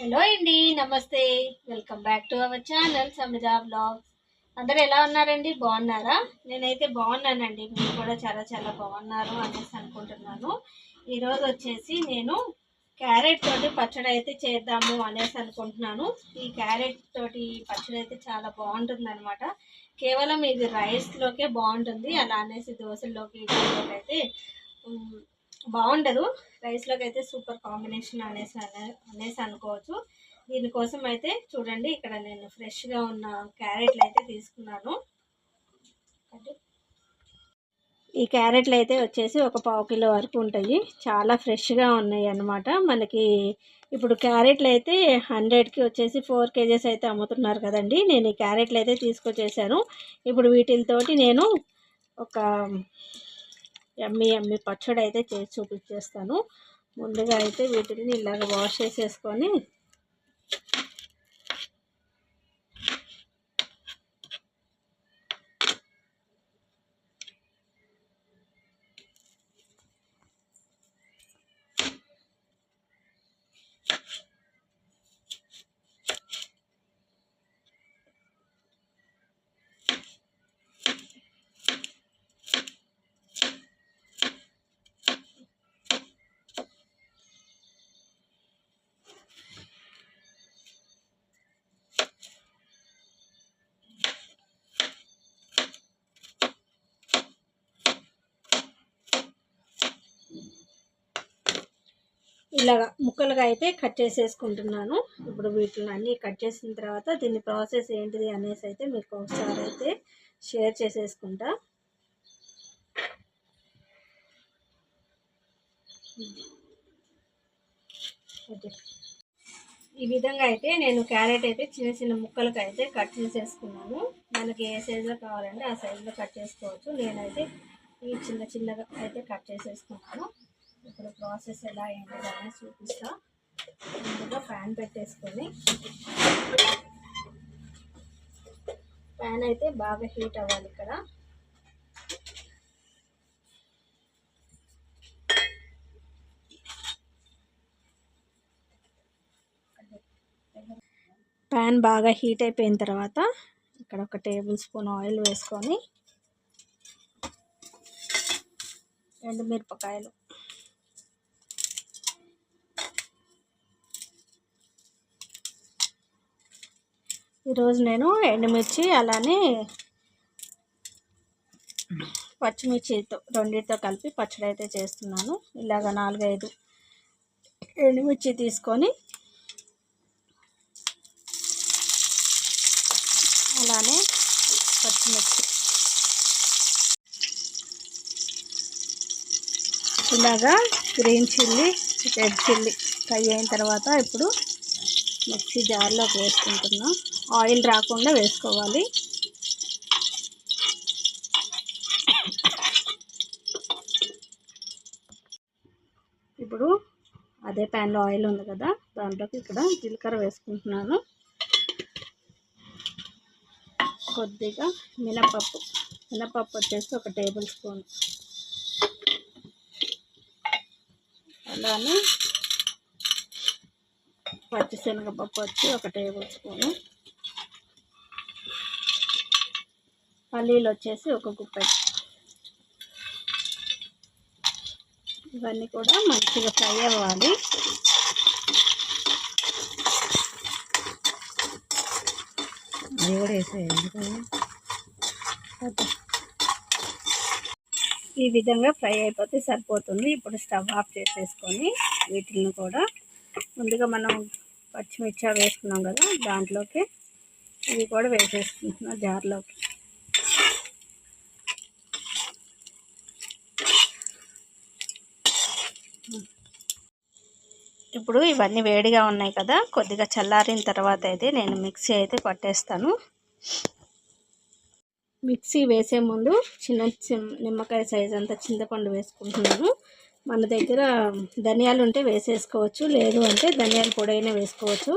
Hello అండి నమస్తే. Welcome back to our channel సమిజా blogs అందరు ఎలా ఉన్నారండి? బాగున్నారా? నేనైతే బాగున్నానండి. మీరు కూడా చాలా చాలా బాగున్నారు అనేసి అనుకుంటున్నాను. ఈరోజు వచ్చేసి నేను క్యారెట్ తోటి పచ్చడి అయితే చేద్దాము అనేసి అనుకుంటున్నాను. ఈ క్యారెట్ తోటి పచ్చడి అయితే చాలా బాగుంటుంది అనమాట కేవలం ఇది రైస్లోకే బాగుంటుంది. అలా అనేసి దోశల్లోకి అయితే బాగుండదు. రైస్లోకి అయితే సూపర్ కాంబినేషన్ అనేసి అనే- అనేసి అనుకోవచ్చు. దీనికోసం అయితే చూడండి ఇక్కడ నేను ఫ్రెష్గా ఉన్న క్యారెట్లు అయితే తీసుకున్నాను. ఈ క్యారెట్లు అయితే వచ్చేసి ఒక పావు కిలో వరకు ఉంటాయి. చాలా ఫ్రెష్గా ఉన్నాయి అన్నమాట. మనకి ఇప్పుడు క్యారెట్లు అయితే హండ్రెడ్కి వచ్చేసి ఫోర్ కేజెస్ అయితే అమ్ముతున్నారు కదండి. నేను ఈ క్యారెట్లు అయితే తీసుకొచ్చేసాను. ఇప్పుడు వీటితోటి నేను ఒక ఎమ్మి ఎమ్మి పచ్చడి అయితే చేసి చూపించేస్తాను. ముందుగా అయితే వీటిని ఇలాగ వాష్ చేసేసుకొని ఇలాగ ముక్కలుగా అయితే కట్ చేసేసుకుంటున్నాను. ఇప్పుడు వీటిని అన్నీ కట్ చేసిన తర్వాత దీని ప్రాసెస్ ఏంటిది అనేసి అయితే మీకు ఒకసారి అయితే షేర్ చేసేసుకుంటా. ఓకే. ఈ విధంగా అయితే నేను క్యారెట్ అయితే చిన్న చిన్న ముక్కలకు అయితే కట్ చేసేసుకున్నాను. మనకి ఏ సైజులో కావాలంటే ఆ సైజులో కట్ చేసుకోవచ్చు. నేనైతే ఈ చిన్న చిన్నగా అయితే కట్ చేసేసుకున్నాను. ఇక్కడ ప్రాసెస్ ఎలా ఏంటి అనేది చూపిస్తా. ముందుగా ప్యాన్ పెట్టేసుకొని ప్యాన్ అయితే బాగా హీట్ అవ్వాలి ఇక్కడ. ప్యాన్ బాగా హీట్ అయిపోయిన తర్వాత ఇక్కడ ఒక టేబుల్ స్పూన్ ఆయిల్ వేసుకొని రెండు మిరపకాయలు ఈరోజు నేను ఎండుమిర్చి అలానే పచ్చిమిర్చితో రెండింటితో కలిపి పచ్చడి అయితే చేస్తున్నాను. ఇలాగ నాలుగైదు ఎండుమిర్చి తీసుకొని అలానే పచ్చిమిర్చి. ఇలాగా green chilli red chilli fry అయిన తర్వాత ఇప్పుడు మిక్సీ జార్లోకి వేసుకుంటున్నాం. ఆయిల్ రాకుండా వేసుకోవాలి. ఇప్పుడు అదే ప్యాన్లో ఆయిల్ ఉంది కదా దాంట్లోకి ఇక్కడ జీలకర్ర వేసుకుంటున్నాను. కొద్దిగా మినపప్పు మినపప్పు వచ్చేసి ఒక టేబుల్ స్పూన్. అలానే పచ్చిశనగపప్పు వచ్చి ఒక టేబుల్ స్పూను. పల్లీలు వచ్చేసి ఒక గుప్పెట్ ఇవన్నీ కూడా మంచిగా ఫ్రై అవ్వాలి. అది కూడా వేసేయాలి ఓకే. ఈ విధంగా ఫ్రై అయిపోతే సరిపోతుంది. ఇప్పుడు స్టవ్ ఆఫ్ చేసేసుకొని వీటిని కూడా ముందుగా మనం పచ్చిమిర్చి వేసుకున్నాం కదా దాంట్లోకి ఇవి కూడా వేసేసుకుంటున్నాం జార్లోకి. ఇప్పుడు ఇవన్నీ వేడిగా ఉన్నాయి కదా కొద్దిగా చల్లారిన తర్వాత అయితే నేను మిక్సీ అయితే పట్టేస్తాను. మిక్సీ వేసే ముందు చిన్న చిన్న నిమ్మకాయ సైజ్ అంతా చింతపండు వేసుకుంటున్నాను. మన దగ్గర ధనియాలు ఉంటే వేసేసుకోవచ్చు లేదు అంటే ధనియాల పొడి అయినా వేసుకోవచ్చు.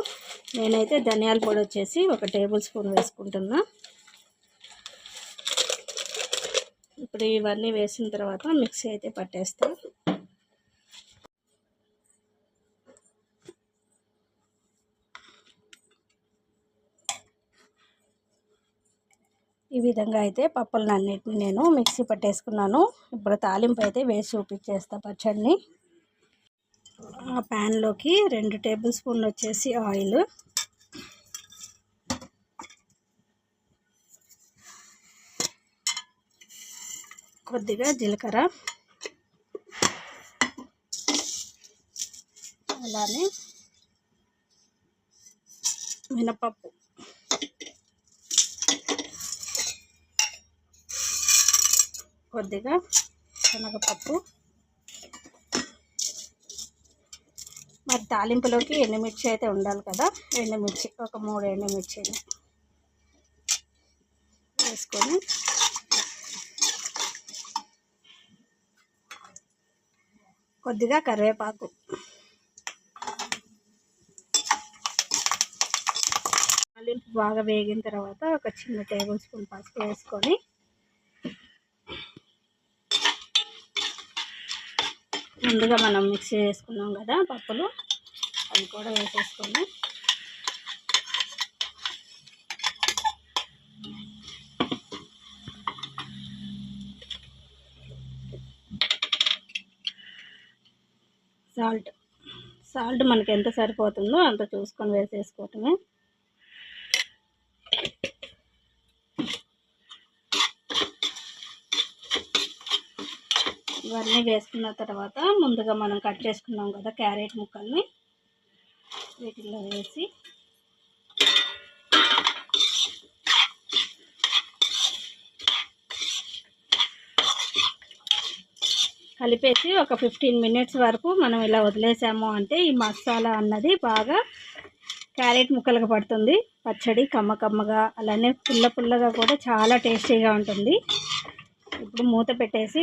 నేనైతే ధనియాల పొడి వచ్చేసి ఒక టేబుల్ స్పూన్ వేసుకుంటున్నా. ఇప్పుడు ఇవన్నీ వేసిన తర్వాత మిక్సీ అయితే పట్టేస్తాను ఈ విధంగా అయితే పప్పులను అన్నిటిని నేను మిక్సీ పట్టేసుకున్నాను. ఇప్పుడు తాలింపు అయితే వేసి చూపించేస్తా పచ్చడిని. ఆ ప్యాన్లోకి రెండు టేబుల్ స్పూన్లు వచ్చేసి ఆయిల్. కొద్దిగా జీలకర్ర. అలానే మినపప్పు. కొద్దిగా శనగపప్పు. మరి తాలింపులోకి ఎండుమిర్చి అయితే ఉండాలి కదా. ఎండుమిర్చి ఒక మూడు ఎండుమిర్చిని వేసుకొని కొద్దిగా కరివేపాకు. తాలింపు బాగా వేగిన తర్వాత ఒక చిన్న టేబుల్ స్పూన్ పసుపు వేసుకొని ముందుగా మనం మిక్సీ చేసుకున్నాం కదా పప్పులు అవి కూడా వేసేసుకొని. సాల్ట్. సాల్ట్ మనకి ఎంత సరిపోతుందో అంత చూసుకొని వేసేసుకోవటమే. ఇవన్నీ వేసుకున్న తర్వాత ముందుగా మనం కట్ చేసుకున్నాం కదా క్యారెట్ ముక్కల్ని. వీటిల్లో వేసి కలిపేసి ఒక ఫిఫ్టీన్ మినిట్స్ వరకు మనం ఇలా వదిలేసాము అంటే ఈ మసాలా అన్నది బాగా క్యారెట్ ముక్కలకు పడుతుంది. పచ్చడి కమ్మ కమ్మగా అలానే పుల్ల పుల్లగా కూడా చాలా టేస్టీగా ఉంటుంది. ఇప్పుడు మూత పెట్టేసి